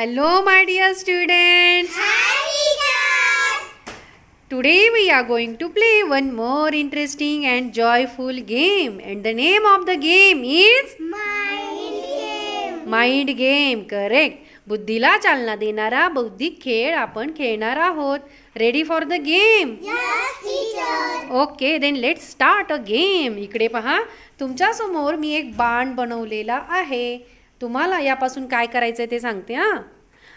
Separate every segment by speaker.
Speaker 1: Hello, my dear students. Today we are going to play one more interesting and joyful game, and the name of the game is mind game correct बुद्धीला चालना देणारा बौद्धिक खेळ आपण खेळणार आहोत ready for the game okay then let start a game इकडे पहा तुमच्यासमोर मी एक बाण बनवलेला आहे तुम्हाला यापासून काय करायचं आहे ते सांगते हां?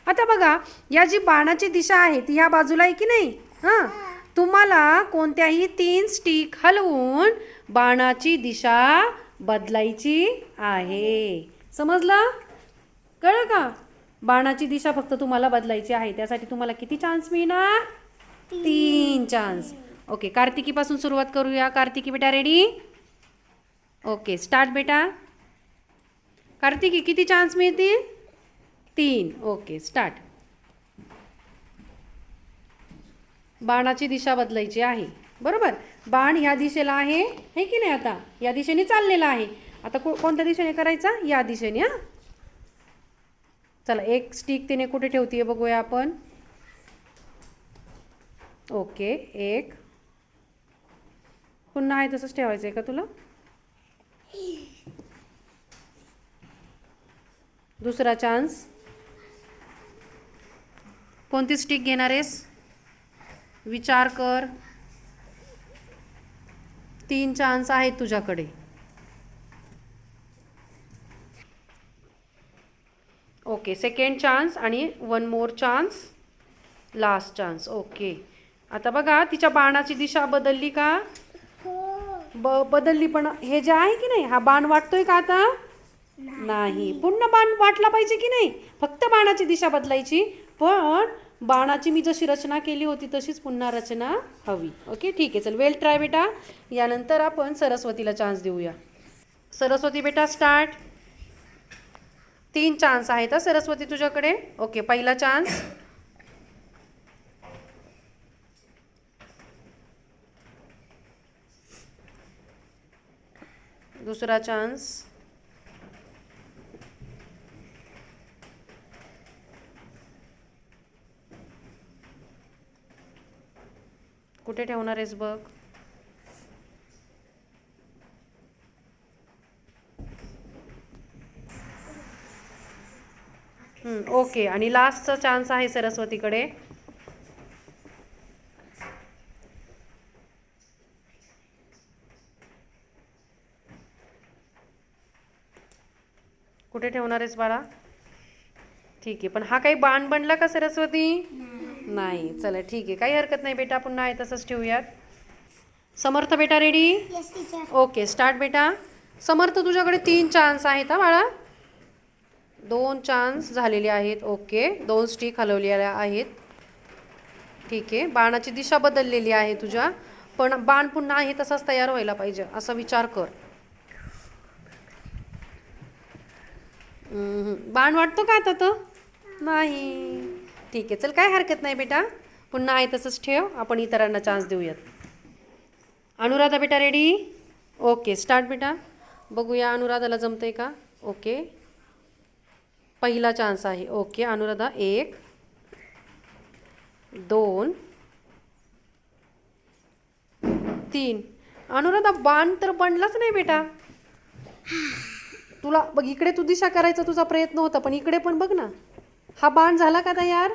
Speaker 1: आता बघा या जी बाणाची दिशा आहे ती ह्या बाजूला आहे की नाही? हां? तुम्हाला कोणत्याही तीन स्टिक हलवून बाणाची दिशा बदलायची आहे. समजलं? कळलं का? बाणाची दिशा फक्त तुम्हाला बदलायची आहे त्यासाठी तुम्हाला किती चान्स मिळणार? तीन चान्स ओके कार्तिकीपासून सुरुवात करूया. कार्तिकी बेटा रेडी ओके स्टार्ट बेटा. कार्तिकी किती चान्स मिळतील? तीन. ओके स्टार्ट बाणाची दिशा बदलायची आहे. बरोबर? बाण ह्या दिशेला आहे हे की नाही आता? या दिशेने चाललेला आहे. आता को कोणत्या दिशेने करायचा? या दिशेने हां? चला एक स्टिक तिने कुठे ठेवतीये बघूया आपण. ओके एक. पुन्हा आहे तसंच ठेवायचं आहे का तुला? दुसरा चान्स कोणती स्टिक घेणार आहेस? विचार कर. तीन चान्स आहेत तुझ्याकडे. ओके सेकंड चान्स आणि one more chance last chance okay आता बघा तिच्या बाणाची दिशा बदलली का? ब बदलली पण हे जे आहे की नाही हा बाण वाटतोय का आता? नाही. पूर्ण बाण वाटला पाहिजे की नाही? फक्त बाणाची दिशा बदलायची. पण बाणाची मी जशी रचना केली होती तशीच पुन्हा रचना हवी. ओके? ठीक आहे. चल वेल ट्राय बेटा. यानंतर आपण सरस्वतीला चान्स देऊया. सरस्वती बेटा स्टार्ट तीन चान्स आहेत हा सरस्वती तुझ्याकडे? ओके पहिला चान्स दुसरा चान्स कुठे ठेवणार आहेस बघ? हम्म, ओके. आणि लास्टचा चान्स आहे सरस्वतीकडे. कुठे ठेवणार आहेस बाळा? ठीक आहे. पण हा काही बाण बनला का सरस्वती? नाही चला ठीक आहे. काही हरकत नाही बेटा पुन्हा आहे तसंच ठेवूयात. समर्थ बेटा रेडी ओके स्टार्ट बेटा. समर्थ तुझ्याकडे तीन चान्स आहेत हा बाळा. दोन चान्स झालेले आहेत ओके दोन स्टिक हलवलेल्या आहेत. ठीक आहे. बाणाची दिशा बदललेली आहे तुझ्या. पण बाण पुन्हा आहे तसाच तयार व्हायला पाहिजे असा विचार कर. बाण वाटतो का आता तर? नाही. ठीक आहे. चल काय हरकत नाही बेटा. पुन्हा आहे तसंच ठेव. आपण इतरांना चान्स देऊयात. अनुराधा बेटा रेडी ओके स्टार्ट बेटा. बघूया अनुराधाला जमतंय का? ओके पहिला चान्स आहे. ओके अनुराधा एक दोन तीन. अनुराधा बाण तर बनलाच नाही बेटा. तुला बघ इकडे तू दिशा करायचा तुझा प्रयत्न होता पण इकडे पण बघ ना. हा बाण झाला का तयार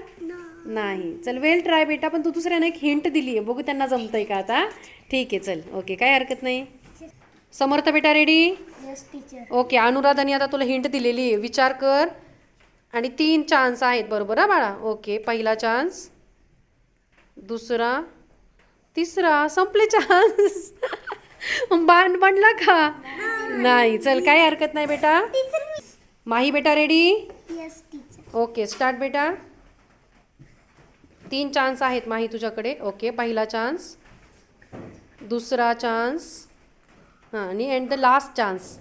Speaker 1: नाही. चल वेल ट्राय बेटा पण तू दुसऱ्याने एक हिंट दिली आहे बघू त्यांना जमतंय का आता. ठीक आहे चल. ओके काय हरकत नाही. समर्थ बेटा रेडी ओके अनुराधाने आता तुला हिंट दिलेली आहे. विचार कर. आणि तीन चान्स आहेत बरोबर हा बाळा? ओके पहिला चान्स दुसरा. तिसरा. संपले चान्स बाण बनला का? नाही. चल काही हरकत नाही बेटा. माही बेटा रेडी ओके स्टार्ट बेटा. तीन चान्स आहेत माही तुझ्याकडे. ओके पहिला चान्स दुसरा चान्स हां आणि अँड द लास्ट चान्स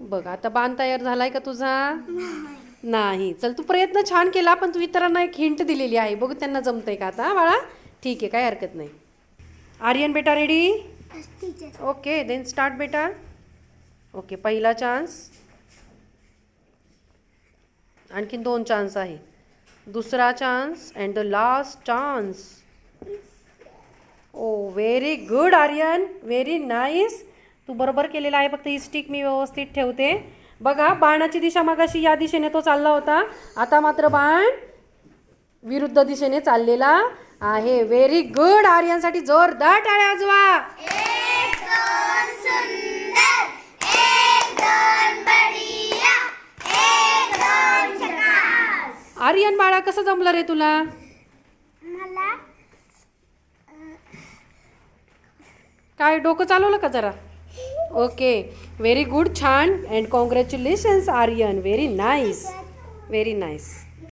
Speaker 1: बघ आता बाण तयार झालाय का तुझा? नाही. चल तू प्रयत्न छान केला पण तू इतरांना एक हिंट दिलेली आहे. बघू त्यांना जमतंय का आता बाळा? ठीक आहे काय हरकत नाही. आर्यन बेटा रेडी ओके देन स्टार्ट बेटा. ओके पहिला चान्स आणखीन दोन चान्स आहे. दुसरा chance and the last chance oh very good Aryan very nice तू बरोबर केलेला आहे फक्त ही स्टिक मी व्यवस्थित ठेवते. बघा बाणाची दिशा मागाशी या दिशेने तो चालला होता. आता मात्र बाण विरुद्ध दिशेने चाललेला आहे. व्हेरी गुड आर्यनसाठी जोरदार टाळ्या वाजवा. आर्यन बाळा कसं जमलं रे तुला?
Speaker 2: मला
Speaker 1: काय डोकं चालवलं का जरा? ओके. व्हेरी गुड छान. And congratulations Aryan very nice very nice